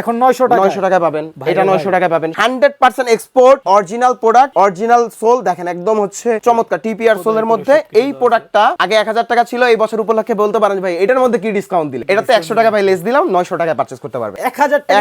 এখন নয়শো টাকা নয়শো টাকায় পাবেন। এটা রে নয়শো ভাই। টাকায় পাবেন। Hundred percent export original product original sole দেখেন একদম হচ্ছে চমৎকার টিপিআর সোলের মধ্যে এই প্রোডাক্টটা আগে এক হাজার টাকা ছিল এই বছর উপলক্ষে বলতে পারেন ভাই এটার মধ্যে কি ডিসকাউন্ট দিলে? এটাতে একশো টাকা ভাই লেস দিলাম নয়শো টাকায় পার্চেস করতে পারবে। এক হাজার টাকা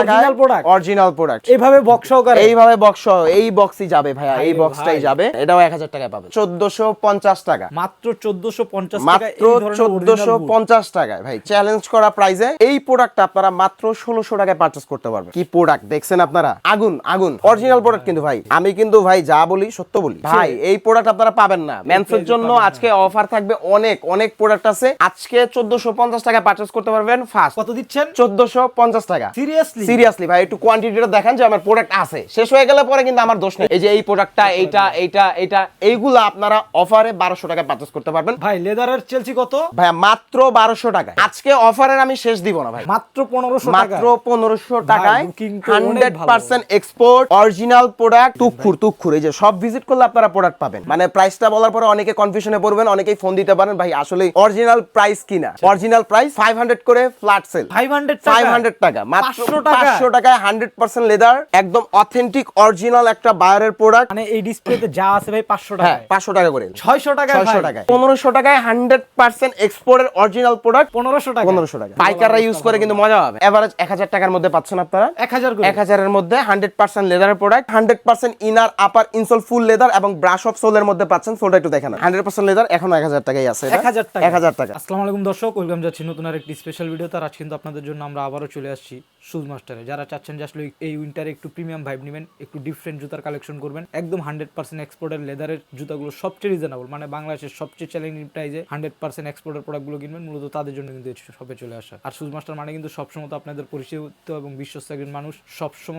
অরিজিনাল প্রোডাক্ট অরিজিনাল প্রোডাক্ট এইভাবে বক্স সহকারে এইভাবে বক্স এই বক্সই যাবে ভাইয়া এই বক্সটাই যাবে। এটাও এক হাজার টাকায় পাবেন। চোদ্দশো পঞ্চাশ টাকা। মাত্র চোদ্দশো পঞ্চাশ টাকা মাত্র এই ধরনের চোদ্দশো original boot। পঞ্চাশ টাকায় ভাই চ্যালেঞ্জ করা প্রাইজে এই প্রোডাক্টটা আপনারা মাত্র ষোলোশো টাকায় পারচেস করতে পারবেন কি প্রোডাক্ট দেখছেন আপনারা? আগুন আগুন। অরিজিনাল প্রোডাক্ট কিন্তু ভাই। আমি কিন্তু ভাই যা বলি সত্য বলি। ভাই এই প্রোডাক্ট আপনারা পাবেন না। মেন্সের জন্য আজকে অফার থাকবে অনেক অনেক প্রোডাক্ট আছে। আজকে চোদ্দশো পঞ্চাশ টাকায় পারচেস করতে পারবেন ফার্স্ট কত দিচ্ছেন? চোদ্দশো পঞ্চাশ টাকা। সিরিয়াসলি সিরিয়াসলি ভাই একটু কোয়ান্টিটিটা দেখান যে আমার প্রোডাক্ট আছে। শেষ হয়ে গেলে পরে কিন্তু আমার দোষ নেই। এই যে এই প্রোডাক্টটা এইটা এইটা এইটা এইগুলা আপনারা অফারে বারোশো টাকায় পারচেস করতে পারবেন। ভাই লেদারের চেলছি কত? ভাইয়া মাত্র বারোশো টাকা আজকে অফারের আমি শেষ দিব না ভাই। মাত্র পনেরোশো টাকা মাত্র পনেরোশো টাকায় hundred percent export original product তুক্ষুর তুক্ষুর এই যে সব ভিজিট করলে আপনারা প্রোডাক্ট পাবেন। মানে প্রাইসটা বলার পরে অনেকে কনফিউশনে পড়বেন অনেকেই ফোন দিতে পারেন ভাই আসলে অরিজিনাল প্রাইস কিনা? অরিজিনাল প্রাইস ফাইভ হান্ড্রেড করে flat sale five hundred five hundred টাকা মাত্র পাঁচশো টাকায় হান্ড্রেড পার্সেন্ট লেদার একদম অথেন্টিক অরিজিনাল একটা বায়ারের প্রোডাক্ট মানে এই ডিসপ্লেতে যা আছে ভাই পাঁচশো হ্যাঁ টাকা পাঁচশো টাকা করে। ছয়শো টাকা ছয়শো টাকায়। পনেরোশো টাকায় হান্ড্রেড পার্সেন্ট এক্সপোর্টের অরিজিনাল প্রোডাক্ট পনেরোশো টাকা পনেরোশো টাকা পাইকাররা ইউজ করে কিন্তু মজা হবে এভারেজ এক হাজার টাকার মধ্যে পাচ্ছেন আপনারা? এক হাজার এক হাজারের মধ্যে হান্ড্রেড পার্সেন্ট লেদারের product hundred percent inner upper insole full leather এবং ব্রাশ অফ সোলের মধ্যে পাচ্ছেন। সোলটা একটু দেখেন হান্ড্রেড পার্সেন্ট লেদার এখন এক হাজার টাকাই আছে। এক হাজার টাকা। এক হাজার টাকা। আসসালামু আলাইকুম দর্শক ওয়েলকাম যাচ্ছি নতুন আর একটি স্পেশাল ভিডিও তার আজ কিন্তু আপনাদের জন্য আমরা আবারও চলে আসছি শুজ মাস্টারে যারা চাচ্ছেন যে আসলে এই উইন্টারে একটু প্রিমিয়াম ভাইব নেবেন একটু ডিফারেন্ট জুতার কালেকশন করবেন একদম হান্ড্রেড পার্সেন্ট এক্সপোর্টের লেদারের জুতাগুলো সবচেয়ে রিজনেবল মানে বাংলাদেশের সবচেয়ে চ্যালেঞ্জিং প্রাইজে হান্ড্রেড পার্সেন্ট এক্সপোর্টের প্রোডাক্টগুলো কিনবেন মূলত তাদের জন্য কিন্তু শপে চলে আসা আর শুজ মাস্টার মানে কিন্তু সবসময় তো আপনাদের পরিচিত এবং বিশ্বস্ত একজন মানুষ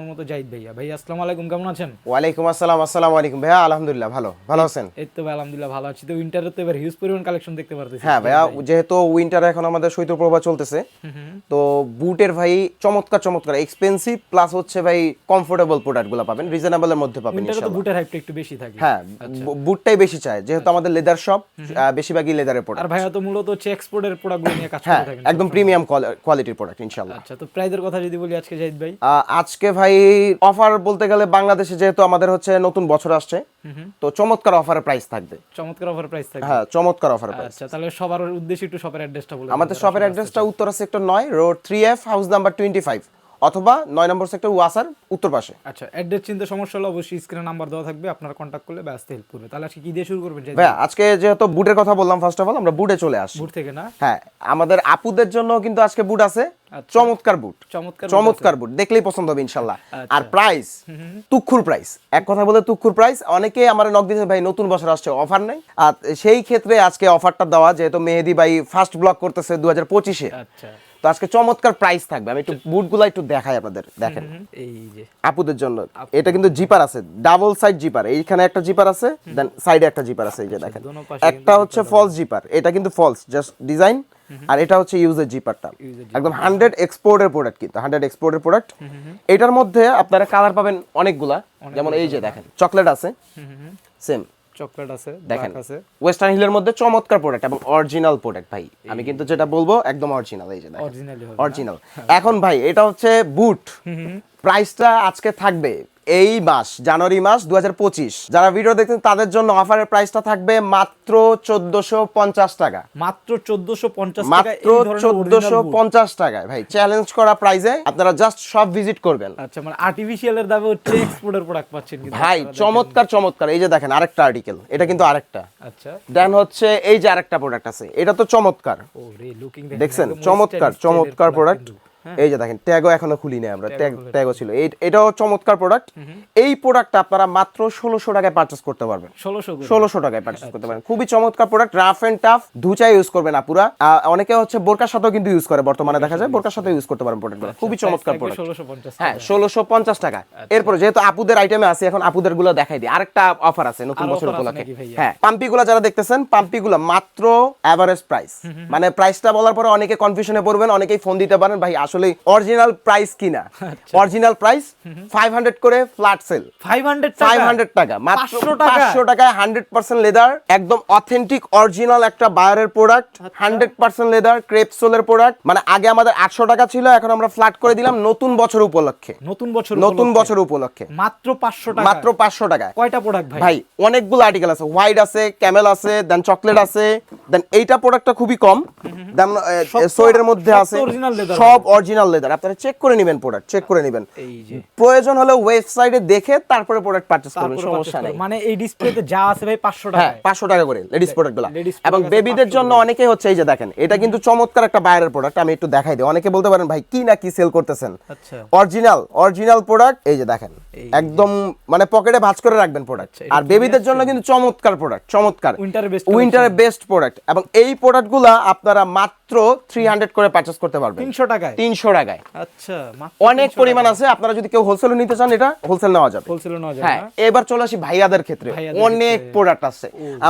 মতো জাহিদ ভাইয়া। ভাইয়া আসসালামু আলাইকুম কেমন আছেন? ওয়ালাইকুম আসসালাম আসসালামু আলাইকুম। ভাইয়া আলহামদুলিল্লাহ ভালো। ভালো আছেন? এই তো ভাই আলহামদুলিল্লাহ ভালো আছি। তো উইন্টারে তো এবার হিউজ পরিমাণ কালেকশন দেখতে পারতেছি। হ্যাঁ ভাইয়া যেহেতু উইন্টার এখন আমাদের শৈত্যপ্রবাহ চলতেছে তো বুটের ভাই চমৎকার চমৎকার এক্সপেন্সিভ প্লাস হচ্ছে ভাই কমফোর্টেবল প্রোডাক্টগুলো পাবেন রিজনেবলের মধ্যে পাবেন ইনশাআল্লাহ। বুটের হাইপটা একটু বেশি থাকে। হ্যাঁ বুটটাই বেশি চায় যেহেতু আমাদের লেদার শপ বেশিরভাগই লেদারের প্রোডাক্ট আর ভাইয়া তো মূলত হচ্ছে এক্সপোর্টের প্রোডাক্টগুলো নিয়ে কাজ হ্যাঁ করে থাকেন একদম প্রিমিয়াম কোয়ালিটির প্রোডাক্ট ইনশাআল্লাহ। আচ্ছা তো প্রাইজের কথা যদি বলি আজকে জাহিদ ভাই? আজকে ভাই অফার বলতে গেলে বাংলাদেশে যেহেতু আমাদের হচ্ছে নতুন বছর আসছে তো চমৎকার অফারের প্রাইস থাকবে। চমৎকার অফার প্রাইস থাকবে। হ্যাঁ চমৎকার অফার প্রাইস আচ্ছা তাহলে সবার উদ্দেশ্যে একটু শপের অ্যাড্রেসটা বলুন আমাদের শপের অ্যাড্রেসটা উত্তরা সেক্টর নয় road three F house number twenty five অথবা নয় নম্বর সেক্টর ওয়াসার উত্তর পাশে। আচ্ছা অ্যাড্রেস চিন্তা সমস্যা হলে অবশ্যই স্ক্রিনে নাম্বার দেওয়া থাকবে আপনারা কন্ট্যাক্ট করলে ব্যস্ত হেল্প করবে। তাহলে আজকে কি দিয়ে শুরু করবেন ভাইয়া আজকে যেহেতু বুটের কথা বললাম ফার্স্ট অফ অল আমরা বুটে চলে আসি। বুট থেকে না? হ্যাঁ আমাদের আপুদের জন্য কিন্তু আজকে বুট আছে। আচ্ছা। চমৎকার বুট চমৎকার চমৎকার বুট দেখলেই পছন্দ হবে ইনশাল্লাহ। আচ্ছা। আর প্রাইস তুক্ষুর প্রাইস এক কথা বলে তুক্ষুর প্রাইস অনেকে আমার নক দিয়েছে ভাই নতুন বছর আসছে অফার নেই। আর সেই ক্ষেত্রে আজকে অফারটা দেওয়া যেহেতু মেহেদি ভাই ফার্স্ট ব্লক করতেছে দু হাজার পঁচিশে। আচ্ছা। তো আজকে চমৎকার প্রাইস থাকবে। আমি একটু বুটগুলো একটু দেখাই আপনাদের। দেখেন। এই যে। আপুদের জন্য। এটা কিন্তু জিপার আছে। ডাবল সাইড জিপার এইখানে একটা জিপার আছে দেন সাইডে একটা জিপার আছে এই যে দেখেন। একটা হচ্ছে ফলস জিপার এটা কিন্তু ফলস জাস্ট ডিজাইন আর এটা হচ্ছে ইউজের জিপারটা একদম হান্ড্রেড এক্সপোর্টের প্রোডাক্ট কিন্তু হান্ড্রেড এক্সপোর্টের প্রোডাক্ট এটার মধ্যে আপনারা কালার পাবেন অনেকগুলা। যেমন এই যে দেখেন চকলেট আছে। সেম চকলেট আছে দেখেন আছে। ওয়েস্টার্ন হিলের মধ্যে চমৎকার প্রোডাক্ট এবং অরিজিনাল প্রোডাক্ট ভাই। আমি কিন্তু যেটা বলব একদম অরিজিনাল এই যে অরিজিনাল এখন ভাই এটা হচ্ছে বুট প্রাইসটা আজকে থাকবে এই মাস জানুয়ারি মাস দু যারা ভিডিও দেখছেন তাদের জন্য অফারের প্রাইসটা থাকবে মাত্র চোদ্দশো পঞ্চাশ টাকা। মাত্র 1450 টাকা মাত্র চোদ্দশো পঞ্চাশ টাকায়। ভাই চ্যালেঞ্জ করা প্রাইসে আপনারা জাস্ট সব ভিজিট করবেন। আচ্ছা মানে আর্টিফিশিয়ালের দামে হচ্ছে এক্সপোর্টের প্রোডাক্ট পাচ্ছেন ভাই চমৎকার চমৎকার। এই যে দেখেন আরেকটা আর্টিকেল এটা কিন্তু আরেকটা। আচ্ছা। দেন হচ্ছে এই যে আরেকটা প্রোডাক্ট আছে এটা তো চমৎকার। দেখছেন? চমৎকার চমৎকার প্রোডাক্ট এই যে দেখেন ট্যাগও এখনও খুলি নাই আমরা ট্যাগ ট্যাগও ছিল। এটাও চমৎকার প্রোডাক্ট এই প্রোডাক্টটা আপনারা মাত্র ষোলোশো টাকায় পারচেস করতে পারবেন। 1600 করে। ষোলোশো টাকায় পারচেস করতে পারেন খুবই চমৎকার প্রোডাক্ট রাফ এন্ড টাফ দুচাই ইউজ করবেন আপুরা। অনেকে হচ্ছে বোরকার সাথেও কিন্তু ইউজ করে বর্তমানে দেখা যায় বোরকার সাথে ইউজ করতে পারেন প্রোডাক্টগুলো খুবই চমৎকার প্রোডাক্ট 1650 হ্যাঁ ষোলোশো পঞ্চাশ টাকা এরপর যেহেতু আপুদের আইটেমে আছে এখন আপুদেরগুলো দেখাই দিই। আরেকটা অফার আছে নতুন বছর উপলক্ষে। হ্যাঁ পাম্পি গুলো যারা দেখতেছেন পাম্পি মাত্র অ্যাভারেজ প্রাইস মানে প্রাইসটা বলার পরে অনেকে কনফিউশনে পড়বেন অনেকেই ফোন দিতে পারেন ভাই আসলে অরিজিনাল প্রাইস কিনা। অরিজিনাল প্রাইস ফাইভ হান্ড্রেড করে flat sale five hundred five hundred টাকা মাত্র 500 টাকা? পাঁচশো টাকায় হান্ড্রেড পার্সেন্ট লেদার একদম অথেন্টিক অরিজিনাল একটা বায়ারের প্রোডাক্ট আচ্ছা। হান্ড্রেড পার্সেন্ট লেদার ক্রেপ সোলের প্রোডাক্ট মানে আগে আমাদের আটশো টাকা ছিল এখন আমরা ফ্ল্যাট করে দিলাম নতুন বছর উপলক্ষে। নতুন বছর নতুন বছর উপলক্ষে। মাত্র পাঁচশো টাকা। মাত্র পাঁচশো টাকায়। কয়টা প্রোডাক্ট ভাই? ভাই অনেকগুলো আর্টিকেল আছে। হোয়াইট আছে ক্যামেল আছে দেন চকলেট আছে দেন এইটা প্রোডাক্টটা খুবই কম। দেন সোয়েডের মধ্যে আছে। সব অরিজিনাল লেদার আপনারা চেক করে নেবেন প্রোডাক্ট চেক করে নেবেন। এই যে। প্রয়োজন হলে ওয়েবসাইটে দেখে তারপরে প্রোডাক্ট পারচেজ করবেন সমস্যা নেই। মানে এই ডিসপ্লেতে যা আছে ভাই পাঁচশো হ্যাঁ টাকা পাঁচশো টাকা করে লেডিস প্রোডাক্টগুলা। এবং বেবিদের জন্য অনেকে হচ্ছে এই যে দেখেন এটা কিন্তু চমৎকার একটা বাইরের প্রোডাক্ট আমি একটু দেখাই দিই। অনেকে বলতে পারেন ভাই কি না কি সেল করতেছেন? আচ্ছা। অরিজিনাল অরিজিনাল প্রোডাক্ট এই যে দেখেন একদম মানে পকেটে ভাঁজ করে রাখবেন প্রোডাক্ট আচ্ছা, আর বেবিদের জন্য কিন্তু চমৎকার প্রোডাক্ট চমৎকার। উইন্টারের বেস্ট প্রোডাক্ট এবং এই প্রোডাক্টগুলা আপনারা মাত্র থ্রি হান্ড্রেড করে পারচেস করতে পারবেন। তিনশো টাকায়? তিনশো টাকায়। আচ্ছা অনেক পরিমাণ আছে আপনারা যদি কেউ হোলসেল নিতে চান এটা হোলসেল নেওয়া যাবে। হোলসেল নেওয়া যাবে হ্যাঁ এবার চলে আসি ভাইয়াদের ক্ষেত্রে। অনেক প্রোডাক্ট আছে।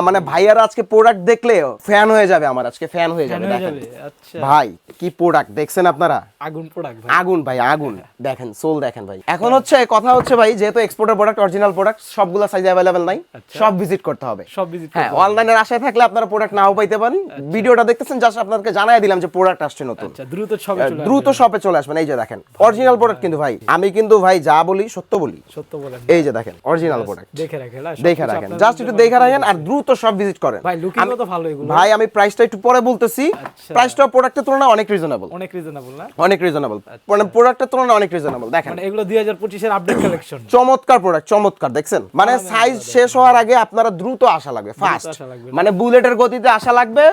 মানে ভাইয়ারা আজকে প্রোডাক্ট দেখলে ফ্যান হয়ে যাবে আমার আজকে ফ্যান হয়ে যাবে দেখেন। আচ্ছা। ভাই কি প্রোডাক্ট দেখছেন আপনারা? আগুন প্রোডাক্ট ভাই। আগুন ভাই আগুন। দেখেন সোল দেখেন ভাই। এখন হচ্ছে কথা হচ্ছে ভাই যেহেতু এক্সপোর্টের প্রোডাক্ট অরিজিনাল প্রোডাক্ট সবগুলো সাইজ অ্যাভেলেবেল নাই। আচ্ছা। সব ভিজিট করতে হবে। সব ভিজিট হ্যাঁ অনলাইনের আশায় থাকলে আপনারা প্রোডাক্ট নাও পাইতে পারেন। ভিডিওটা দেখতেছেন জাস্ট আপনাদেরকে জানাই দিলাম যে প্রোডাক্ট আসছে নতুন। আচ্ছা দ্রুত সবে চলে দ্রুত শপে চলে আসবেন। এই যে দেখেন অরিজিনাল প্রোডাক্ট কিন্তু ভাই আমি কিন্তু ভাই যা বলি সত্য বলি। সত্য বলেন এই যে দেখেন অরিজিনাল প্রোডাক্ট দেখে রাখেন হ্যাঁ, দেখে রাখেন। জাস্ট একটু দেখে রাখেন আর দ্রুত সব ভিজিট করেন। ভাই লুকিং তো ভালো এগুলো। ভাই আমি প্রাইসটা একটু পরে বলতেছি। আচ্ছা। প্রাইসটা প্রোডাক্টের তুলনায় অনেক রিজনেবল অনেক রিজনেবল না? অনেক রিজনেবল মানে প্রোডাক্টের তুলনায় অনেক রিজনেবল দেখেন। মানে এগুলো দুই হাজার পঁচিশের আপডেট কালেকশন চমৎকার প্রোডাক্ট চমৎকার দেখছেন? মানে সাইজ শেষ হওয়ার আগে আপনারা দ্রুত আসা লাগবে ফাস্ট মানে বুলেটের গতিতে আসা লাগবে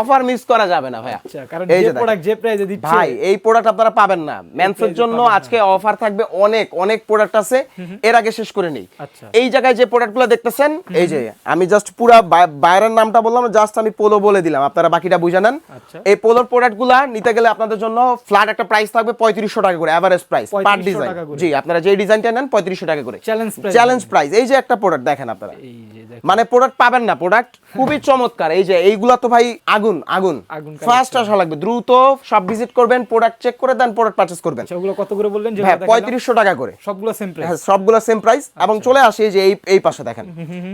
অফার মিস করা যাবে না ভাইয়া। আচ্ছা কারণ এই যে প্রোডাক্ট যে প্রাইসে দিচ্ছে ভাই এই প্রোডাক্ট আপনারা পাবেন না। মেন্সের জন্য আজকে অফার থাকবে অনেক অনেক প্রোডাক্ট আছে। এর আগে শেষ করে নেই। আচ্ছা। এই জায়গায় যে প্রোডাক্টগুলো দেখতেছেন এই যে আমি জাস্ট পুরা বাইরের নামটা বললাম জাস্ট আমি পোলো বলে দিলাম। আপনারা বাকিটা বুঝে নেন। আচ্ছা। এই পোলোর প্রোডাক্টগুলা নিতে গেলে আপনাদের জন্য ফ্ল্যাট একটা প্রাইস থাকবে পঁয়ত্রিশশো টাকা করে এভারেজ প্রাইস পার ডিজাইন জি আপনারা যে ডিজাইনটা নেন পঁয়ত্রিশশো টাকা করে। চ্যালেঞ্জ প্রাইস এই যে একটা প্রোডাক্ট দেখেন আপনারা। মানে প্রোডাক্ট পাবেন না প্রোডাক্ট খুবই চমৎকার। এই যে এইগুলা তো ভাই আগুন আগুন। আগুন ফার্স্ট আসা লাগবে। দ্রুত সব ভিজিট করবেন প্রোডাক্ট চেক করে দেন প্রোডাক্ট পারচেজ করবেন সবগুলো ওগুলো কত করে বললেন? যে হ্যাঁ পঁয়ত্রিশশো টাকা করে। সবগুলো সেম প্রাইস হ্যাঁ সবগুলো সেম প্রাইস এবং চলে আসে যে এই এই পাশে দেখেন।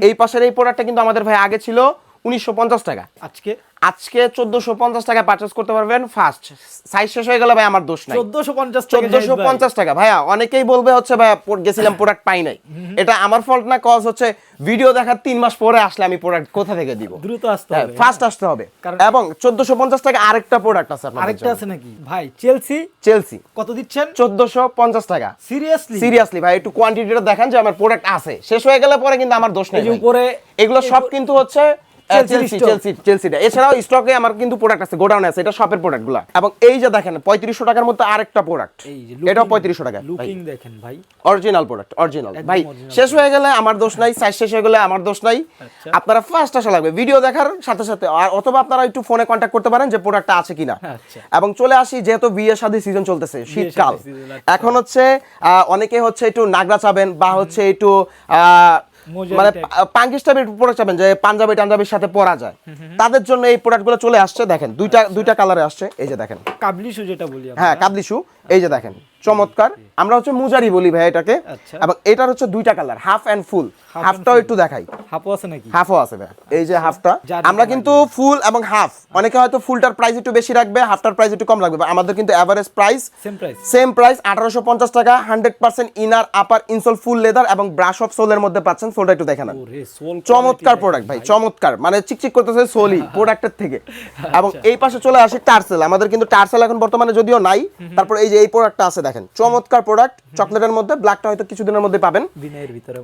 এই পাশের এই প্রোডাক্টটা কিন্তু আমাদের ভাই আগে ছিল উনিশশো পঞ্চাশ টাকা। আজকে? আজকে চোদ্দশো পঞ্চাশ টাকা পারচেস করতে পারবেন। ফার্স্ট সাইজ শেষ হয়ে গেলে ভাই আমার দোষ নাই। চোদ্দশো পঞ্চাশ চোদ্দশো পঞ্চাশ টাকা। ভাইয়া অনেকেই বলবে হচ্ছে ভাইয়া গেছিলাম প্রোডাক্ট পাই নাই। এটা আমার ফল্ট না কজ হচ্ছে ভিডিও দেখার তিন মাস পরে আসলে আমি প্রোডাক্ট কোথা থেকে দিব? দ্রুত আসতে হ্যাঁ হবে। ফার্স্ট আসতে হবে। এবং চোদ্দশো পঞ্চাশ টাকা আরেকটা প্রোডাক্ট আছে আরেকটা আছে নাকি? ভাই চেলসি চেলসি কত দিচ্ছেন? চোদ্দশো পঞ্চাশ টাকা। সিরিয়াসলি সিরিয়াসলি ভাই একটু কোয়ান্টিটিটা দেখান যে আমার প্রোডাক্ট আছে। শেষ হয়ে গেলে পরে কিন্তু আমার দোষ নেই উপরে এগুলো সব কিন্তু হচ্ছে এছাড়াও স্টকে আমার কিন্তু প্রোডাক্ট আছে গোডাউনে আছে এটা শপের প্রোডাক্টগুলো এবং এই যে দেখেন পঁয়ত্রিশশো টাকার মধ্যে আরেকটা প্রোডাক্ট এটাও পঁয়ত্রিশশো টাকা লুকিং দেখেন ভাই। অরিজিনাল প্রোডাক্ট অরিজিনাল ভাই শেষ হয়ে গেলে আমার দোষ নাই সাইজ শেষ হয়ে গেলে আমার দোষ নাই। আপনারা ফার্স্ট আসা লাগবে ভিডিও দেখার সাথে সাথে। আর অথবা আপনারা একটু ফোনে কন্ট্যাক্ট করতে পারেন যে প্রোডাক্টটা আছে কিনা। আচ্ছা। এবং চলে আসি যেহেতু বিয়ে শাদী সিজন চলতেছে শীতকাল। আচ্ছা। এখন হচ্ছে অনেকে হচ্ছে একটু নাগরা চাবেন বা হচ্ছে একটু মানে পাকিস্তান এর টাইপের প্রোডাক্ট চাবেন যে পাঞ্জাবি টাঞ্জাবির সাথে পরা যায়। তাদের জন্য এই প্রোডাক্টগুলো চলে আসছে দেখেন দুইটা দুইটা কালারে আসছে এই যে দেখেন। কাবলি শু যেটা বলি হ্যাঁ কাবলি শু এই যে দেখেন। চমৎকার। আমরা হচ্ছে মুজারি বলি ভাই এটাকে। আচ্ছা। এবং এটার হচ্ছে দুইটা কালার হাফ এন্ড ফুল হাফটাও একটু দেখাই। হাপো আছে নাকি? হাফও আছে ভাই। এই যে হাফটা আমরা কিন্তু ফুল এবং হাফ অনেকে হয়তো ফুলটার প্রাইস একটু বেশি রাখবে হাফটার প্রাইস একটু কম but আমাদের কিন্তু average price same price same price আঠারোশো পঞ্চাশ টাকা hundred percent inner upper insole full leather এবং ব্রাশ অফ সোলের মধ্যে পাচ্ছেন। সোলটা একটু দেখে নেন ওরে সোল চমৎকার প্রোডাক্ট ভাই চমৎকার। মানে চিকচিক করতেছে সোলি প্রোডাক্টের থেকে। এবং এই পাশে চলে আসে টার্সেল আমাদের কিন্তু টার্সেল এখন বর্তমানে যদিও নাই তারপর এই যে এই প্রোডাক্টটা আছে দেখেন চমৎকার প্রোডাক্ট চকলেটের মধ্যে ব্ল্যাকটা হয়তো কিছুদিনের মধ্যে পাবেন।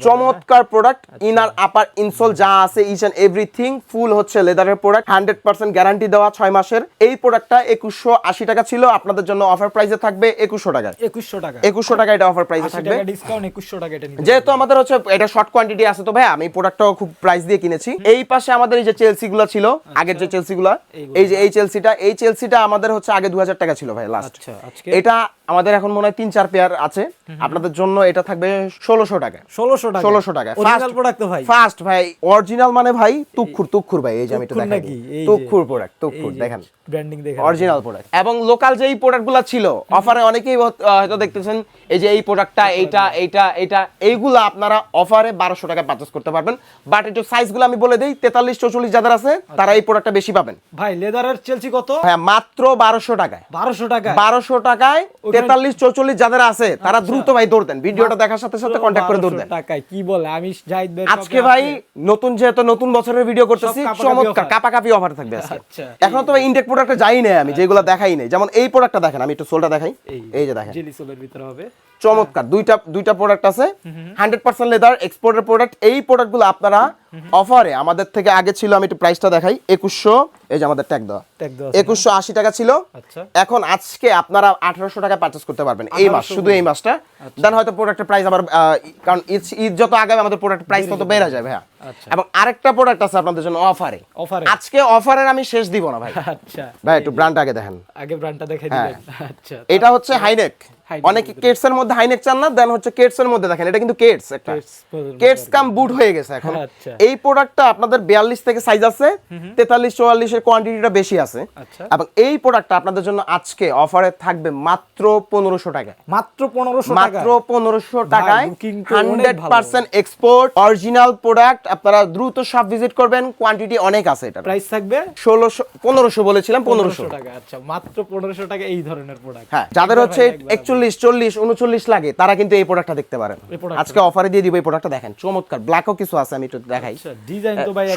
চমৎকার প্রোডাক্ট ইনার আপার ইনসোল যা আছে ইচ এন্ড এভরিথিং ফুল হচ্ছে লেদারের প্রোডাক্ট হান্ড্রেড পার্সেন্ট গ্যারান্টি দেওয়া ছয় মাসের। এই প্রোডাক্টটা একুশশো আশি টাকা ছিল আপনাদের জন্য অফার প্রাইসে থাকবে একুশশো টাকায়। একুশশো টাকা। একুশশো টাকা এটা অফার প্রাইসে থাকবে। টাকা ডিসকাউন্ট একুশশো টাকা এটা যেহেতু আমাদের হচ্ছে এটা শর্ট কোয়ান্টিটি আছে তো ভাই আমি প্রোডাক্টটাও খুব প্রাইস দিয়ে কিনেছি। এই পাশে আমাদের এই যে চেলসি গুলো ছিল আগের যে চেলসি গুলো এই যে এই চেলসিটা এই চেলসিটা আমাদের হচ্ছে আগে দুই হাজার টাকা ছিল ভাই লাস্ট আচ্ছা আজকে? এটা আমাদের এখন মনে হয় তিন চার পেয়ার আছে। আপনাদের জন্য এটা থাকবে ষোলোশো টাকা। ষোলোশো টাকা? ষোলোশো টাকা। অরিজিনাল প্রোডাক্ট ভাই। ফার্স্ট ভাই অরিজিনাল মানে ভাই তুক্ষুর তুক্ষুর ভাই এই যে আমি দেখাই তুক্ষুর প্রোডাক্ট তুক্ষুর দেখেন। ব্র্যান্ডিং দেখে অরিজিনাল প্রোডাক্ট এবং লোকাল যেই প্রোডাক্টগুলো ছিল অফারে অনেকেই হয়তো দেখতেছেন এই যে এই প্রোডাক্টটা এইটা এইটা এইটা এইগুলো আপনারা অফারে বারোশো টাকা পারচেস করতে পারবেন। বাট একটু সাইজগুলো আমি বলে দিই তেতাল্লিশ চৌচল্লিশ যাদের আছে তারা এই প্রোডাক্টটা বেশি পাবেন। ভাই লেদারের চেলসি কত? হ্যাঁ মাত্র বারোশো টাকায়। বারোশো টাকা বারোশো টাকায় তেতাল্লিশ চৌচল্লিশ যাদের আছে তারা দ্রুত ভাই দৌড় দেন। ভিডিওটা দেখার সাথে সাথে কন্ট্যাক্ট করে দৌড় দেন। টাকায় কি বলে? আমি জাহিদ ভাই আজকে ভাই নতুন যেহেতু নতুন বছরের ভিডিও করতেছি চমৎকার কাপা কাপাকাপি অফার থাকবে আজকে। আচ্ছা, এখন তো ইনটেক প্রোডাক্টে যাই নাই আমি যেগুলো দেখাই নাই। যেমন এই প্রোডাক্টটা দেখেন আমি একটু সোলটা দেখাই। এই যে দেখেন। জেলি সোলের ভিতরে হবে। চমৎকার। দুইটা দুইটা প্রোডাক্ট আছে। হান্ড্রেড পার্সেন্ট লেদার এক্সপোর্টের প্রোডাক্ট এই প্রোডাক্টগুলো আপনারা অফারে আমাদের থেকে আগে ছিল আমি একটু প্রাইসটা দেখাই। একুশশো এই যে আমাদের ট্যাগ দেওয়া। একুশশো আশি টাকা ছিল। আচ্ছা। এখন আজকে আপনারা আঠারোশো টাকা পারচেস করতে পারবেন। এই মাস শুধু এই মাসটা। দেন হয়তো প্রোডাক্টের প্রাইস আবার কারণ ঈদ- যত আগাবে আমাদের প্রোডাক্ট প্রাইস তত বেড়ে যায় হ্যাঁ। আচ্ছা। এবং আরেকটা প্রোডাক্ট আছে আপনাদের জন্য অফারে আজকে অফারের আমি শেষ দিব না ভাই। আচ্ছা। ভাই একটু ব্র্যান্ড আগে দেখেন। আগে ব্র্যান্ডটা দেখে হ্যাঁ। দিবেন। আচ্ছা এটা হচ্ছে হাইনেক অনেকে কেটস এর মধ্যে হাইনেক চান না দেন হচ্ছে কেটস এর মধ্যে দেখেন এটা কিন্তু কেটস একটা। কেটস কাম বুট হয়ে গেছে এখন। আচ্ছা। এই প্রোডাক্টটা আপনাদের 42 থেকে সাইজ আছে 43 44 এর কোয়ান্টিটিটা বেশি আছে। আচ্ছা। এবং এই প্রোডাক্টটা আপনাদের জন্য আজকে অফারে থাকবে মাত্র 1500 টাকায়। মাত্র পনেরোশো টাকা মাত্র পনেরোশো টাকায় booking তো অনেক হান্ড্রেড ভালো। পার্সেন্ট এক্সপোর্ট অরিজিনাল প্রোডাক্ট আপনারা দ্রুত সব ভিজিট করবেন কোয়ান্টিটি অনেক আছে এটা প্রাইস থাকবে? ষোলোশো পনেরোশো বলেছিলাম পনেরোশো। পনেরোশো টাকা আচ্ছা মাত্র পনেরোশো টাকা এই ধরনের প্রোডাক্ট হ্যাঁ যাদের হচ্ছে একচল্লিশ চল্লিশ উনচল্লিশ লাগে তারা কিন্তু এই প্রোডাক্টটা দেখতে পারেন আজকে অফারে দিয়ে দিব এই প্রোডাক্টটা দেখেন চমৎকার ব্ল্যাকও কিছু আছে আমি একটু দেখাই। আচ্ছা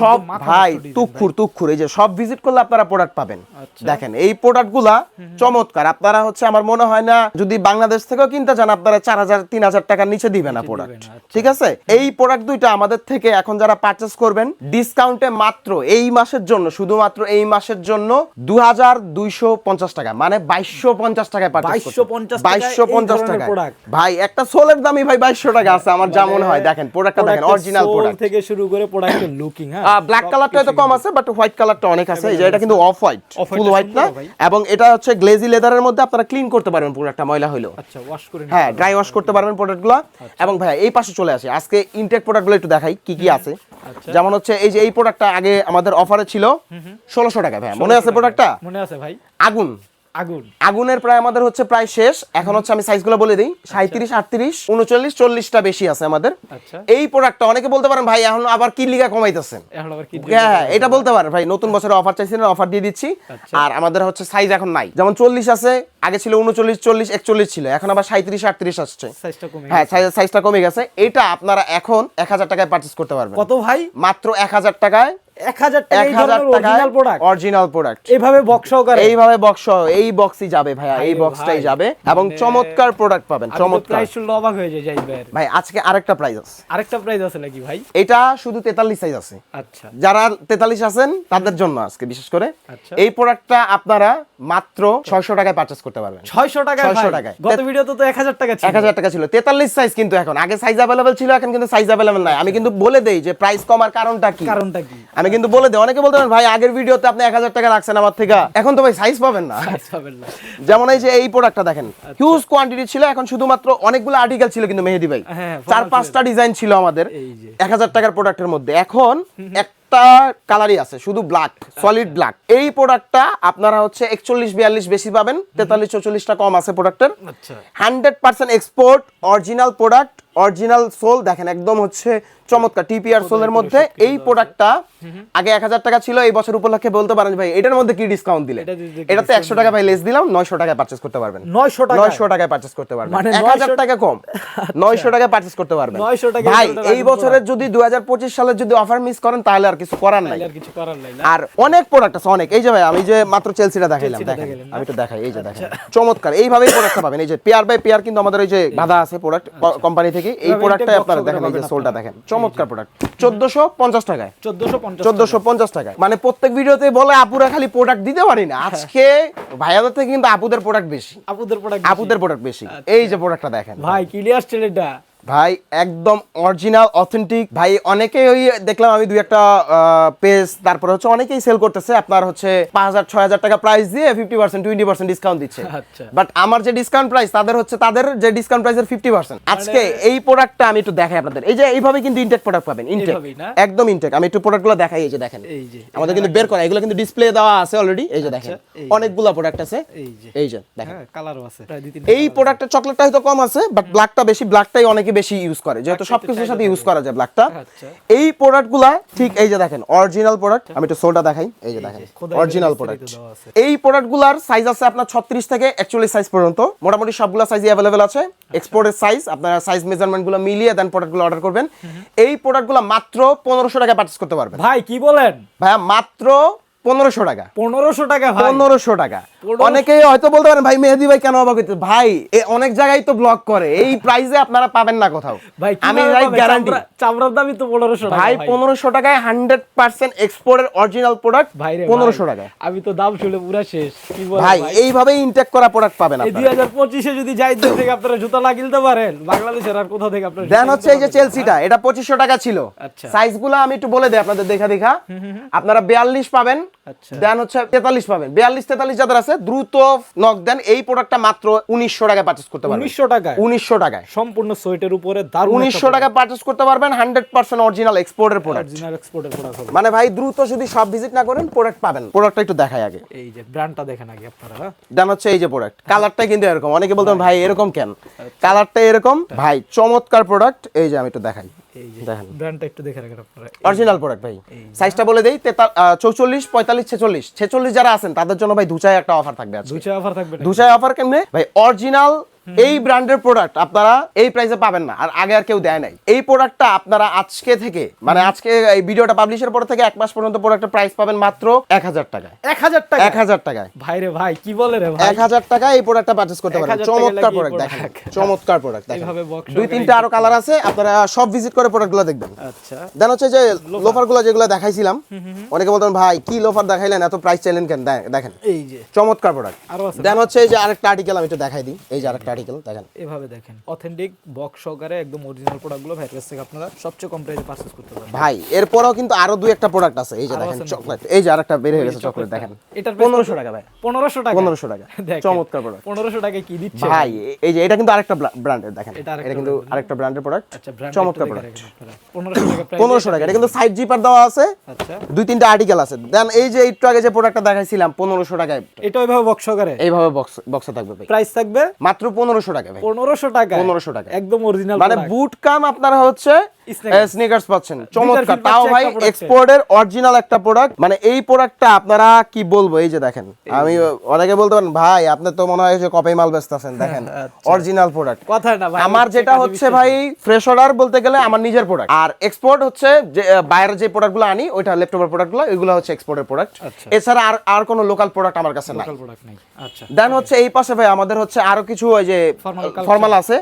সব ভাই তুক্ষুর তুক্ষুর এই যে সব ভিজিট করলে আপনারা প্রোডাক্ট পাবেন। আচ্ছা। দেখেন এই প্রোডাক্টগুলা চমৎকার আপনারা হচ্ছে আমার মনে হয় না যদি বাংলাদেশ থেকেও কিনতে চান আপনারা চার হাজার তিন হাজার টাকার নিচে দিবে না প্রোডাক্ট আচ্ছা। ঠিক আছে? এই প্রোডাক্ট দুইটা আমাদের থেকে এখন যারা পারচেস করবেন ডিসকাউন্টে মাত্র এই মাসের জন্য শুধুমাত্র এই মাসের জন্য দু হাজার দুইশো পঞ্চাশ টাকা মানে বাইশশো পঞ্চাশ টাকায় পারচেস 2250 টাকায় বাইশশো পঞ্চাশ টাকা ভাই একটা সোলের দামই ভাই বাইশশো টাকা আছে আমার যা মনে হয়। দেখেন প্রোডাক্টটা দেখেন অরিজিনাল প্রোডাক্ট থেকে শুরু করে প্রোডাক্টের লুকিং হ্যাঁ? ব্ল্যাক কালারটা হয়তো কম আছে বাট হোয়াইট কালারটা অনেক আছে। এই যে এটা কিন্তু অফ হোয়াইট ফুল হোয়াইট না? এবং এটা হচ্ছে গ্লেজি লেদারের মধ্যে আপনারা ক্লিন করতে পারবেন প্রোডাক্টটা ময়লা হইল আচ্ছা ওয়াশ করে হ্যাঁ ড্রাই ওয়াশ করতে পারবেন প্রোডাক্টগুলো এবং ভাইয়া এই পাশে চলে আসি। আজকে ইনটেক প্রোডাক্টগুলো একটু দেখাই কি কি আছে। আচ্ছা। যেমন হচ্ছে এই যে এই প্রোডাক্টটা আগে আমাদের অফারে ছিল ষোলোশো টাকা ভাইয়া। মনে আছে প্রোডাক্টটা মনে আছে ভাই। আগুন। আগুন। আগুনের প্রায় আমাদের হচ্ছে প্রায় শেষ। এখন হচ্ছে আমি সাইজগুলো বলে দিই। সাঁত্রিশ আটত্রিশ উনচল্লিশ চল্লিশটা বেশি আছে আমাদের। আচ্ছা। এই প্রোডাক্টটা অনেকে বলতে পারেন ভাই এখন আবার কি লিগা কমাইতেছেন? হ্যাঁ হ্যাঁ, এটা বলতে পারেন ভাই নতুন বছরে অফার চাইছিলেন অফার দিয়ে দিচ্ছি। আচ্ছা। আর আমাদের হচ্ছে সাইজ এখন নাই। যেমন চল্লিশ আছে আগে ছিল উনচল্লিশ চল্লিশ একচল্লিশ ছিল। এখন আবার সাঁত্রিশ আটত্রিশ আসছে। হ্যাঁ। সাইজটা কমে গেছে। এটা আপনারা এখন এক হাজার টাকায় পারচেস করতে পারবেন। কত ভাই? মাত্র এক হাজার টাকায় এক এক হাজার অরিজিনাল প্রোডাক্ট এইভাবে বক্স সহকারে? এইভাবে বক্স এই বক্সই যাবে ভাইয়া এই বক্সটাই যাবে। এবং মানে- চমৎকার প্রোডাক্ট পাবেন চমৎকার। অবাক হয়ে যায় ভাই ভাই আজকে আরেকটা প্রাইস আছে। আরেকটা প্রাইস আছে নাকি ভাই? এটা শুধু তেতাল্লিশ সাইজ আছে। আচ্ছা। যারা তেতাল্লিশ আছেন তাদের জন্য আজকে বিশেষ করে। আচ্ছা। এই প্রোডাক্টটা আপনারা মাত্র ছয়শো টাকায় পারচেস করতে পারবেন। ছয়শো টাকা 600 টাকায়। গত ভিডিওতে তো এক হাজার টাকা ছিল। টাকা তেতাল্লিশ সাইজ কিন্তু এখন। আগে সাইজ ছিল এখন কিন্তু সাইজ নাই। আমি কিন্তু বলে দেই যে প্রাইস কমার কারণটা কি? কারণটা কি? আমি কিন্তু বলে দেই অনেকে বলতে পারেন ভাই আগের ভিডিওতে আপনি এক হাজার টাকা রাখছেন আমার থেকে। এখন তো ভাই সাইজ পাবেন না। পাবেন না। যেমন এই যে এই প্রোডাক্টটা দেখেন হিউজ কোয়ান্টিটি ছিল এখন শুধুমাত্র অনেকগুলো আর্টিকেল ছিল কিন্তু মেহেদি ভাই। হ্যাঁ, চার পাঁচটা ডিজাইন ছিল আমাদের এই যে। এক হাজার টাকার প্রোডাক্টের মধ্যে। এখন একটা কালারই আছে শুধু ব্ল্যাক সলিড ব্ল্যাক এই প্রোডাক্টটা আপনারা হচ্ছে একচল্লিশ বিয়াল্লিশ বেশি পাবেন তেতাল্লিশ চৌচল্লিশটা কম আছে প্রোডাক্টের আচ্ছা। Hundred percent export original product original sole দেখেন একদম হচ্ছে চমৎকার টিপিআর সোলের মধ্যে। এই প্রোডাক্টটা আগে এক হাজার টাকা ছিল এই বছর উপলক্ষে বলতে পারেন ভাই এটার মধ্যে কি ডিসকাউন্ট দিলে এটা এটাতে একশো টাকা ভাই লেস দিলাম নয়শো টাকায় পারচেস করতে পারবেন। নয়শো টাকা নয়শো টাকায় পারচেস করতে পারবেন। মানে এক হাজার টাকা কম নয়শো টাকায় পারচেস করতে পারবেন। 900 টাকায় ভাই এই বছরের যদি দুই হাজার পঁচিশ সালের যদি অফার মিস করেন তাহলে আর কিছু করার নাই। আর কিছু করার নাই না? আর অনেক প্রোডাক্ট আছে অনেক। এই যে ভাই আমি যে মাত্র চেলসিটা দেখাইলাম দেখেন আমি একটু দেখাই এই যে দেখেন। চমৎকার এইভাবেই প্রোডাক্টটা পাবেন। এই যে পেয়ার বাই পেয়ার কিন্তু আমাদের ওই যে বাধা আছে প্রোডাক্ট কোম্পানি থেকে। এই এভাবে প্রোডাক্টটাই আপনারা দেখেন এই যে সোলটা দেখেন। চমৎকার প্রোডাক্ট চোদ্দশো পঞ্চাশ টাকায়। চোদ্দশো পঞ্চাশ চোদ্দশো পঞ্চাশ টাকায়। মানে প্রত্যেক ভিডিওতে বলে আপুরা খালি প্রোডাক্ট দিতে পারি না। আজকে ভাইয়াদের থেকে কিন্তু আপুদের প্রোডাক্ট বেশি। আপুদের প্রোডাক্ট আপুদের প্রোডাক্ট বেশি। এই যে প্রোডাক্টটা দেখেন। ভাই ক্লিয়ার স্টেল এটা। ভাই একদম অরিজিনাল অথেন্টিক ভাই অনেকেই ওই দেখলাম আমি দুই একটা পেজ তারপরে হচ্ছে অনেকেই সেল করতেছে। আপনার হচ্ছে পাঁচ হাজার ছয় হাজার টাকা প্রাইস দিয়ে fifty percent twenty percent discount দিচ্ছে। আচ্ছা। বাট আমার যে ডিসকাউন্ট প্রাইস তাদের হচ্ছে তাদের যে ডিসকাউন্ট প্রাইসের ফিফটি পার্সেন্ট আজকে এই প্রোডাক্টটা আমি একটু দেখাই আপনাদের। এই যে এইভাবে কিন্তু ইনটেক প্রোডাক্ট পাবেন ইনটেক একদম ইনটেক আমি একটু প্রোডাক্টগুলো দেখাই এই যে দেখেন। আমাদের কিন্তু বের করা এগুলো কিন্তু ডিসপ্লে দেওয়া আছে অলরেডি এই যে দেখেন আচ্ছা, অনেকগুলো প্রোডাক্ট আছে। এই যে। এই যে দেখেন। হ্যাঁ কালারও আছে। দুই তিন এই প্রোডাক্টের চকলেটটা হয়তো কম আছে বাট ব্ল্যাকটা বেশি ব্ল্যাকটাই অনেকে বেশি ইউজ করে যেহেতু সবকিছুর সাথে ইউজ করা যায় ব্ল্যাকটা আচ্ছা। এই প্রোডাক্টগুলা ঠিক এই যে দেখেন অরিজিনাল প্রোডাক্ট আমি একটু সোলটা দেখাই এই যে দেখেন অরিজিনাল প্রোডাক্ট। এই প্রোডাক্টগুলার সাইজ আছে আপনার 36 থেকে 41 সাইজ পর্যন্ত। মোটামুটি সবগুলা সাইজই অ্যাভেলেবেল আছে। আচ্ছা। এক্সপোর্টের সাইজ আপনারা সাইজ মেজারমেন্টগুলো মিলিয়ে দেন প্রোডাক্টগুলো অর্ডার করবেন। এই প্রোডাক্টগুলো মাত্র 1500 টাকা পারচেজ করতে পারবেন। ভাই কি বলেন? ভাইয়া মাত্র 1500 টাকা। পনেরোশো টাকা পনেরোশো টাকা। 1500 অনেকেই হয়তো বলতে পারেন ভাই মেহেদি ভাই কেন অবাক হইতে ভাই অনেক জায়গায় তো ব্লক করে। এই প্রাইসে আপনারা পাবেন না কোথাও। ভাই আমি গ্যারান্টি চামড়ার দামই তো পনেরোশো ভাই পনেরোশো টাকায় হান্ড্রেড পার্সেন্ট এক্সপোর্টের অরিজিনাল প্রোডাক্ট ভাই পনেরোশো টাকায় আমি তো দাম শুনে পুরা শেষ। ভাই এইভাবেই ইনটেক করা প্রোডাক্ট পাবেন দুই হাজার পঁচিশে যদি যাই থেকে আপনারা জুতা পারেন বাংলাদেশের আর কোথাও থেকে আপনারা দেন হচ্ছে এই যে চেলসিটা এটা পঁচিশশো টাকা ছিল। আচ্ছা। সাইজগুলো আমি একটু বলে দিই আপনাদের দেখা দেখা আপনারা বিয়াল্লিশ পাবেন আচ্ছা। দেন হচ্ছে তেতাল্লিশ পাবেন। বিয়াল্লিশ তেতাল্লিশ যাদের আছে দ্রুত নক দেন। এই প্রোডাক্টটা মাত্র উনিশশো টাকায় পারচেস করতে পারবেন। উনিশশো টাকায়? উনিশশো টাকায়। সম্পূর্ণ সোয়েটের উপরে উনিশশো পারচেস করতে পারবেন হান্ড্রেড পার্সেন্ট অরিজিনাল এক্সপোর্টের প্রোডাক্ট এক্সপোর্টের প্রোডাক্ট মানে ভাই দ্রুত যদি সব ভিজিট না করেন প্রোডাক্ট পাবেন। প্রোডাক্টটা একটু দেখাই আগে। এই যে ব্র্যান্ডটা দেখেন আগে আপনারা হ্যাঁ? দেন হচ্ছে এই যে প্রোডাক্ট কালারটা কিন্তু এরকম। অনেকে বলতেন ভাই এরকম কেন? কালারটা এরকম। ভাই চমৎকার প্রোডাক্ট এই যে আমি একটু দেখাই। ব্র্যান্ডটা একটু দেখে রাখেন আপনারা। অরিজিনাল প্রোডাক্ট ভাই। সাইজটা বলে দেই চৌচল্লিশ পঁয়তাল্লিশ ছেচল্লিশ। ছেচল্লিশ যারা আছেন তাদের জন্য ভাই দুচায় একটা অফার থাকবে আজকে। অফার থাকবে দুচায় অফার কেমনে? ভাই অরিজিনাল এই ব্র্যান্ডের প্রোডাক্ট আপনারা এই প্রাইসে পাবেন না আর আগে আর কেউ দেয় নাই। এই প্রোডাক্টটা আপনারা আজকে থেকে মানে আজকে এই ভিডিওটা পাবলিশের পর থেকে এক মাস পর্যন্ত প্রোডাক্টের প্রাইস পাবেন মাত্র এক হাজার টাকায়। এক হাজার টাকা এক হাজার টাকায়। ভাই রে ভাই কি বলে রে ভাই? এক হাজার টাকায় এই প্রোডাক্টটা পারচেস করতে পারেন চমৎকার প্রোডাক্ট দেখেন। চমৎকার প্রোডাক্ট দেখেন। দুই তিনটা আরও কালার আছে আপনারা সব ভিজিট করে প্রোডাক্টগুলো দেখবেন। আচ্ছা। দেন হচ্ছে যে লোফারগুলো যেগুলো দেখাইছিলাম অনেকে বলতেন ভাই কি লোফার দেখাইলেন? এত প্রাইস চাইলেন কেন? দেখেন। এই যে। চমৎকার প্রোডাক্ট আরও আছে। দেন হচ্ছে এই যে আরেকটা আর্টিকেল আমি একটু দেখাই দিই। এই যে আরেকটা আর্টিকেল দেখেন এভাবে দেখেন। অথেন্টিক বক্স সহকারে একদম অরিজিনাল প্রোডাক্টগুলো ভাইয়ের কাছ থেকে আপনারা সবচেয়ে কম প্রাইসে পারচেজ করতে পারবেন। ভাই এরপরও কিন্তু আরও দুই একটা প্রোডাক্ট আছে। এই যে দেখেন চকলেট এই যে আরেকটা বের হয়ে গেছে চকলেট দেখেন। এটার পনেরোশো টাকা ভাই। পনেরোশো টাকা। পনেরোশো টাকা। চমৎকার প্রোডাক্ট পনেরোশো টাকায় কি দিচ্ছে ভাই এই যে এটা কিন্তু আরেকটা ব্র্যান্ডের দেখেন। এটা কিন্তু আরেকটা ব্র্যান্ডের প্রোডাক্ট আচ্ছা চমৎকার প্রোডাক্ট পনেরোশো টাকা এটা কিন্তু সাইড জিপার দেওয়া আছে। আচ্ছা। দুই তিনটা আর্টিকেল আছে। দেন এই যে একটু আগে যে প্রোডাক্টটা দেখাইছিলাম পনেরোশো টাকায়। এটা ওইভাবে বক্স সহকারে? এইভাবে বক্স বক্সে থাকবে ভাই। প্রাইস থাকবে? মাত্র পনেরোশো টাকা ভাই। পনেরোশো টাকা 1500 টাকা। একদম অরিজিনাল মানে বুট কাম আপনারা হচ্ছে স্নিকার্স পাচ্ছেন। চমৎকার। তাও ভাই এক্সপোর্টের অরিজিনাল একটা প্রোডাক্ট মানে এই প্রোডাক্টটা আপনারা কি বলব? এই যে দেখেন আমি অনেকে বলতে পারেন ভাই আপনি তো মনে হয় যে কপি মাল বেচতেছেন দেখেন। অরিজিনাল প্রোডাক্ট কথা না ভাই আমার যেটা হচ্ছে ভাই ফ্রেশ অর্ডার বলতে গেলে আমার নিজের প্রোডাক্ট আর এক্সপোর্ট হচ্ছে যে বাইরের যে প্রোডাক্টগুলো আনি ওইটা লেফটোভার প্রোডাক্টগুলো এগুলো হচ্ছে এক্সপোর্টের প্রোডাক্ট আচ্ছা। এছাড়া আর আর কোনো লোকাল প্রোডাক্ট আমার কাছে নাই। নেই। আচ্ছা। দেন হচ্ছে এই পাশে ভাই আমাদের হচ্ছে আরও কিছু ওই যে ফর্মাল আছে।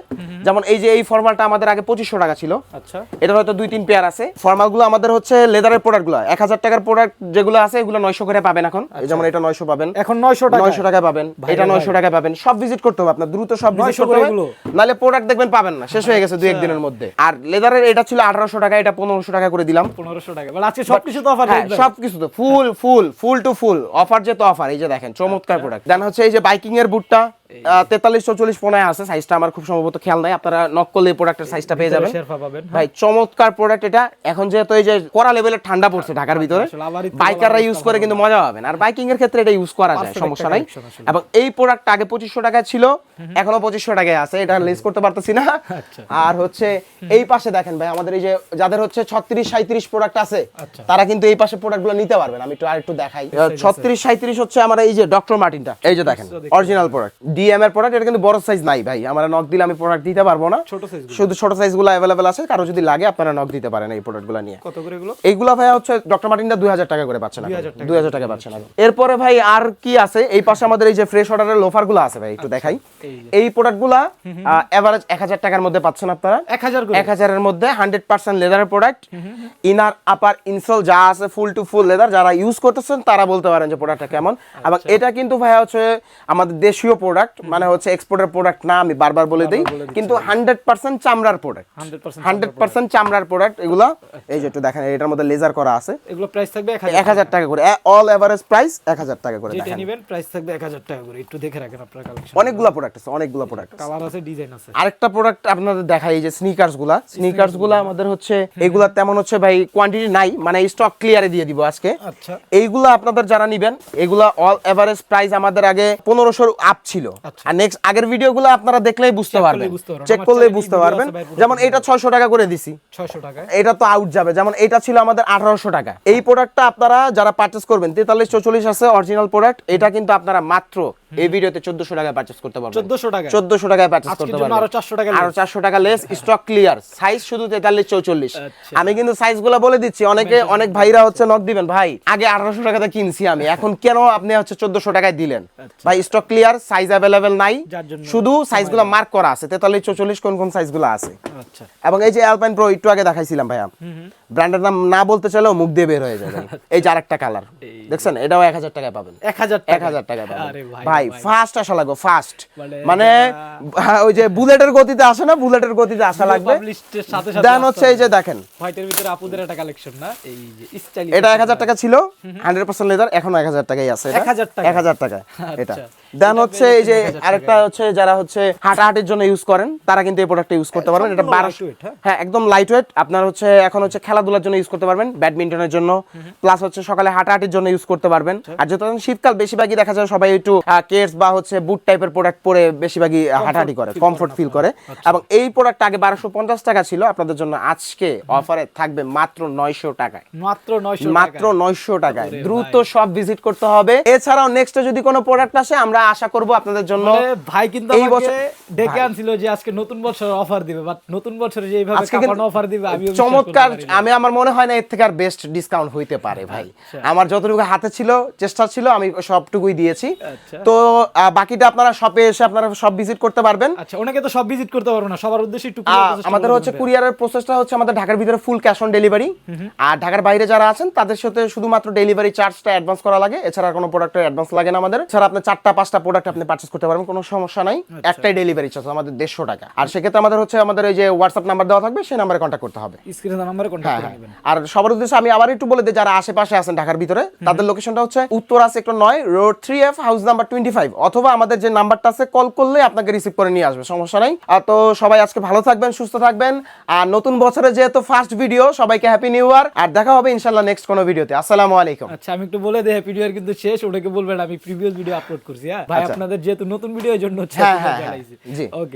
যেমন এই যে এই ফর্মালটা আমাদের আগে পঁচিশশো টাকা ছিল। আচ্ছা। এটা হয়তো দুই তিন পেয়ার আছে। ফর্মালগুলো আমাদের হচ্ছে লেদারের প্রোডাক্টগুলো এক হাজার টাকার প্রোডাক্ট যেগুলো আছে এগুলো নয়শো করে পাবেন এখন। যেমন এটা নয়শো পাবেন। এখন নয়শো টাকা নয়শো টাকা পাবেন। এটা নয়শো টাকা পাবেন। সব ভিজিট করতে হবে আপনার। দ্রুত সব ভিজিট করতে হবে। নাহলে প্রোডাক্ট দেখবেন পাবেন না। শেষ হয়ে গেছে দুই একদিনের মধ্যে। আর লেদারের এটা ছিল আঠারোশো টাকা এটা পনেরোশো টাকা করে দিলাম। পনেরোশো টাকা। মানে আজকে সবকিছু তো অফার হ্যাঁ সবকিছু তো। ফুল ফুল ফুল টু ফুল অফার যে তো অফার এই যে দেখেন চমৎকার প্রোডাক্ট দেন হচ্ছে এই যে বাইকিং এর বুটটা তেতাল্লিশ চৌচল্লিশ পনেরো আছে সাইজটা আমার খুব সম্ভবত খেয়াল নাই। আপনারা নক করলে প্রোডাক্টের সাইজটা পেয়ে যাবেন। ভাই চমৎকার প্রোডাক্ট এটা। এখন যেহেতু এই যে কড়া লেভেলের ঠান্ডা পড়ছে ঢাকার ভিতরে বাইকাররা ইউজ করে কিন্তু মজা পাবেন। আর বাইকিং এর ক্ষেত্রে এটা ইউজ করা যায় সমস্যা নাই। এবং এই প্রোডাক্টটা আগে পঁচিশশো টাকায় ছিল এখনও পঁচিশশো টাকায় আছে। এটা লেস করতে পারতেছি না। আচ্ছা। আর হচ্ছে এই পাশে দেখেন ভাই আমাদের এই যে যাদের হচ্ছে ছত্রিশ সাঁত্রিশ প্রোডাক্ট আছে আচ্ছা। তারা কিন্তু এই পাশে প্রোডাক্টগুলো নিতে পারবেন আমি একটু আর একটু দেখাই ছত্রিশ সাঁত্রিশ হচ্ছে আমার এই যে ডক্টর মার্টিনটা এই যে দেখেন অরিজিনাল প্রোডাক্ট ডিএম এর প্রোডাক্ট এটা কিন্তু বড় সাইজ নাই ভাই। আমরা নক দিলে আমি প্রোডাক্ট দিতে পারব না। ছোট সাইজ শুধু ছোট সাইজগুলো অ্যাভেলেবেল আছে। কারও যদি লাগে আপনারা নক দিতে পারেন এই প্রোডাক্টগুলো নিয়ে। কত করে এগুলো? এইগুলা ভাই হচ্ছে ডক্টর মার্টিনটা দুই হাজার টাকা করে পাচ্ছেন 2000 টাকা। পাচ্ছেন। এরপরে ভাই আর কি আছে? এই পাশে আমাদের এই যে ফ্রেশ অর্ডারের লোফারগুলো আছে ভাই একটু দেখাই। এই যে। এই প্রোডাক্টগুলা এভারেজ এক হাজার টাকার মধ্যে পাচ্ছেন আপনারা। এক হাজার করে। এক হাজারের মধ্যে হান্ড্রেড পার্সেন্ট লেদারের প্রোডাক্ট ইনার আপার ইনসোল যা আছে ফুল টু ফুল লেদার যারা ইউজ করতেছেন তারা বলতে পারেন যে প্রোডাক্টটা কেমন। এবং এটা কিন্তু ভাই হচ্ছে আমাদের দেশীয় প্রোডাক্ট মানে হচ্ছে এক্সপোর্টের প্রোডাক্ট না আমি বারবার বলে দিই কিন্তু হান্ড্রেড পার্সেন্ট চামড়ার প্রোডাক্ট হান্ড্রেড পার্সেন্ট চামড়ার প্রোডাক্ট এগুলো এই যে একটু দেখেন এটার মধ্যে লেজার করা আছে। এগুলো প্রাইস থাকবে এক হাজার টাকা। করে অল এভারেজ প্রাইস এক হাজার টাকা করে যেটা নেবেন প্রাইস থাকবে এক হাজার টাকা করে। একটু দেখে রাখেন আপনার কালেকশন অনেকগুলা প্রোডাক্ট আছে অনেকগুলা প্রোডাক্ট কালার আছে ডিজাইন আছে। আরেকটা প্রোডাক্ট আপনাদের দেখাই এই যে স্নিকার্সগুলা। স্নিকার্সগুলা। আমাদের হচ্ছে এগুলা তেমন হচ্ছে ভাই কোয়ান্টিটি নাই মানে স্টক ক্লিয়ারে দিয়ে দিব আজকে। আচ্ছা। এইগুলা আপনাদের যারা নিবেন এগুলা অল এভারেজ প্রাইস আমাদের আগে পনেরোশোর আপ ছিল। আচ্ছা। আর নেক্সট আগের ভিডিওগুলো আপনারা দেখলেই বুঝতে পারবেন। চেক করলেই বুঝতে পারবেন। যেমন এটা ছয়শো টাকা করে দিছি। ছয়শো টাকায়? এটা তো আউট যাবে। যেমন এটা ছিল আমাদের আঠারোশো টাকা। এই প্রোডাক্টটা আপনারা যারা পারচেস করবেন তেতাল্লিশ চৌচল্লিশ আছে অরিজিনাল প্রোডাক্ট এটা কিন্তু আপনারা মাত্র এই ভিডিওতে চোদ্দশো টাকায় পারচেস করতে পারবেন। চোদ্দশো টাকা চোদ্দশো টাকায় পারচেস আজকের করতে পারবেন। আরও চারশো টাকা আরও চারশো টাকা লেস স্টক ক্লিয়ার সাইজ শুধু তেতাল্লিশ চৌচল্লিশ। আচ্ছা। আমি কিন্তু সাইজগুলো বলে দিচ্ছি। অনেকে অনেক ভাইরা হচ্ছে নক দিবেন ভাই আগে আঠারোশো টাকাতে কিনছি আমি। এখন কেন আপনি হচ্ছে চোদ্দশো টাকায় দিলেন? ভাই স্টক ক্লিয়ার সাইজ অ্যাভেলেবেল নাই। শুধু সাইজগুলো মার্ক করা আছে। তেতাল্লিশ চৌচল্লিশ কোন কোন সাইজগুলো আছে। আচ্ছা। এবং এই যে অ্যালপাইন প্রো একটু আগে দেখাইছিলাম ভাইয়া। ব্র্যান্ডের নাম না বলতে চাইলেও মুখ দিয়ে বের হয়ে যাবে। এই যে আরেকটা কালার দেখছেন? এটাও এক হাজার টাকায় পাবেন। এক হাজার এক হাজার টাকা পাবেন। ভাই ফাস্ট আসা লাগবে ফাস্ট মানে মানে ওই যে বুলেটের গতিতে আসে না বুলেটের গতিতে আসা লাগবে। দেন হচ্ছে এই যে দেখেন। হোয়াইটের ভিতরে আপুদের একটা কালেকশন না? এই যে স্টাইল এটা এক হাজার টাকা ছিল। হান্ড্রেড পার্সেন্ট লেদার এখন এক হাজার টাকাই আছে এটা। 1000 টাকা? এক হাজার টাকা এটা। আচ্ছা। দেন হচ্ছে এই যে পেয়ে যাচ্ছেন 1000 আরেকটা হচ্ছে যারা হচ্ছে হাঁটাহাঁটির জন্য ইউজ করেন তারা কিন্তু এই প্রোডাক্টটা ইউজ করতে পারবেন। এটা বারোশো হ্যাঁ? হ্যাঁ একদম লাইট ওয়েট আপনার হচ্ছে এখন হচ্ছে খেলাধুলার জন্য ইউজ করতে পারবেন ব্যাডমিন্টনের জন্য। প্লাস হচ্ছে সকালে হাঁটাহাঁটির জন্য ইউজ করতে পারবেন। আচ্ছা। আর যত শীতকাল বেশিরভাগই দেখা যায় সবাই একটু কেটস বা হচ্ছে বুট টাইপের প্রোডাক্ট পরে বেশিরভাগই হাঁটাহাঁটি করে কমফোর্ট ফিল করে। আচ্ছা। এবং এই প্রোডাক্ট আগে বারোশো পঞ্চাশ টাকা ছিল আপনাদের জন্য আজকে অফারে থাকবে মাত্র নয়শো টাকায়। মাত্র 900 মাত্র নয়শো টাকায়। দ্রুত সব ভিজিট করতে হবে। এছাড়াও নেক্সটে যদি কোনো প্রোডাক্ট আসে আমরা আশা করব আপনাদের জন্য মানে ভাই কিন্তু এই বছর- ডেকে আনছিল যে আজকে নতুন বছর অফার দিবে বাট নতুন বছরে যে এইভাবে কাপানো অফার দিবে আমি চমৎকার। আমি আমার মনে হয় না এর থেকে আর বেস্ট ডিসকাউন্ট হইতে পারে ভাই। আচ্ছা। আমার যতটুকু হাতে ছিল চেষ্টা ছিল আমি সবটুকুই দিয়েছি। আচ্ছা। তো বাকিটা আপনারা শপে এসে আপনারা সব ভিজিট করতে পারবেন। আচ্ছা ওনাকে তো সব ভিজিট করতে পারব না সবার উদ্দেশ্যে একটু আমাদের হচ্ছে। কুরিয়ারের প্রসেসটা হচ্ছে আমাদের ঢাকার ভিতরে ফুল ক্যাশ অন ডেলিভারি আর ঢাকার বাইরে যারা আছেন তাদের সাথে শুধুমাত্র ডেলিভারি চার্জটা অ্যাডভান্স করা লাগে এছাড়া কোনো প্রোডাক্টের অ্যাডভান্স লাগে না আমাদের। এছাড়া আপনি চারটা পাঁচটা প্রোডাক্ট আপনি পারচেস করতে পারবেন কোনো সমস্যা নাই। আচ্ছা। একটাই ডেলিভারি চার্জ আমাদের দেড়শো টাকা। আর সেক্ষেত্রে আমাদের হচ্ছে আমাদের এই যে হোয়াটসঅ্যাপ নাম্বার দেওয়া থাকবে সেই নাম্বারে কন্ট্যাক্ট করতে হবে। স্ক্রিনে নাম্বারে কন্টাক্ট হ্যাঁ, করে নেবেন। আর সবার উদ্দেশ্যে আমি আবার একটু বলে দিই যারা আশেপাশে আছেন ঢাকার ভিতরে তাদের লোকেশনটা হচ্ছে উত্তরা সেক্টর নয় road three F house number twenty five অথবা আমাদের যে নাম্বারটা আছে কল করলে আপনাকে রিসিভ করে নিয়ে আসবে সমস্যা নাই। আর তো সবাই আজকে ভালো থাকবেন সুস্থ থাকবেন। আর নতুন বছরে যেহেতু ফার্স্ট ভিডিও সবাইকে হ্যাপি নিউ ইয়ার আর দেখা হবে ইনশাল্লাহ নেক্সট কোনো ভিডিওতে আসসালামু আলাইকুম। আচ্ছা আমি একটু বলে দেই হ্যাপি ভিডিও কিন্তু শেষ ওটাকে বলবেন আমি প্রিভিয়াস ভিডিও আপলোড করছি হ্যাঁ? ভাই আচ্ছা। আপনাদের যেহেতু নতুন ভিডিওর এর জন্য হচ্ছে হ্যাঁ, হ্যাঁ, হ্যাঁ। ওকে